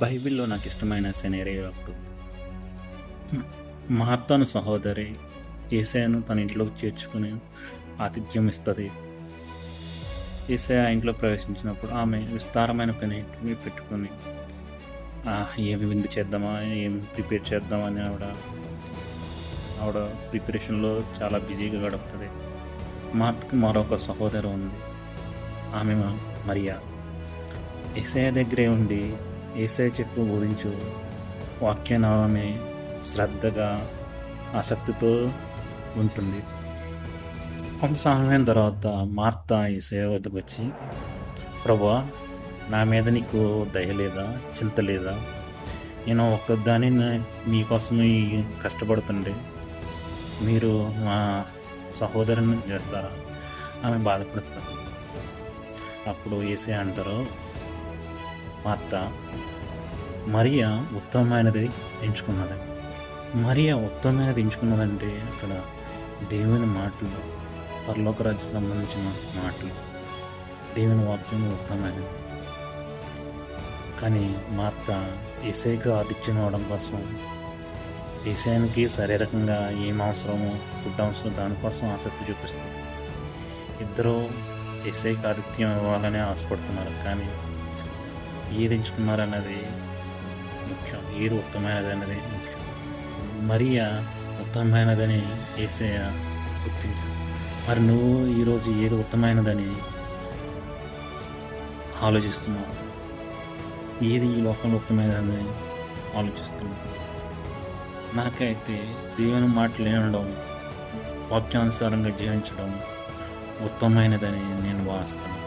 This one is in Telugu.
బైబిల్‌లో నాకు ఇష్టమైన సెనేరియో అప్పుడు మార్తాను సహోదరి యేసయ్యను తన ఇంట్లోకి చేర్చుకుని ఆతిథ్యం ఇస్తుంది ఏసయ ఆ ఇంట్లో ప్రవేశించినప్పుడు ఆమె విస్తారమైన పని పెట్టుకొని ఏమి విందు చేద్దామా? ఏం ప్రిపేర్ చేద్దామా? అని ఆవిడ ఆవిడ ప్రిపరేషన్‌లో చాలా బిజీగా గడుపుతుంది మార్త్కి మరొక సహోదరి ఉంది. ఆమె మరియా. ఏసయ దగ్గరే ఉండి ఏసై చెప్పు గురించు వాక్యనామే శ్రద్ధగా, ఆసక్తితో ఉంటుంది. కొంత సమయం తర్వాత మార్త వద్దకు వచ్చి ప్రభా నా మీద నీకు దయ లేదా? చింత లేదా? నేను ఒక్కదాని మీకోసమే కష్టపడుతుండే మీరు మా సహోదరిని చేస్తారా? ఆమె బాధపడుతుంది అప్పుడు ఏసే అంటారు, వార్త మరియా ఉత్తమమైనది ఎంచుకున్నది. మరియా ఉత్తమమైనది ఎంచుకున్నదంటే అక్కడ దేవుని మాటలు, పరలోకరాజు సంబంధించిన మాటలు. దేవుని వాక్యం ఉత్తమమైనది. కానీ మార్త ఏసైకి ఆతిథ్యం అవడం కోసం యేసయ్యకి శారీరకంగా ఏం అవసరమో ఫుడ్ అవసరం దానికోసం ఆసక్తి చూపిస్తుంది. ఇద్దరూ ఏసైకి ఆతిథ్యం ఇవ్వాలని ఆశపడుతున్నారు. కానీ ఏది ఎంచుకున్నారన్నది ముఖ్యం. ఏది ఉత్తమమైనదన్నది ముఖ్యం. మరియ ఉత్తమమైనదని వేసేయ గుర్తించాడు. మరి నువ్వు ఈరోజు ఏది ఉత్తమమైనదని ఆలోచిస్తున్నావు? ఏది ఈ లోకంలో ఉత్తమమైనదని ఆలోచిస్తున్నావు? నాకైతే దేవుని మాటలు వినడం, వాక్యానుసారంగా జీవించడం ఉత్తమమైనదని నేను భావిస్తాను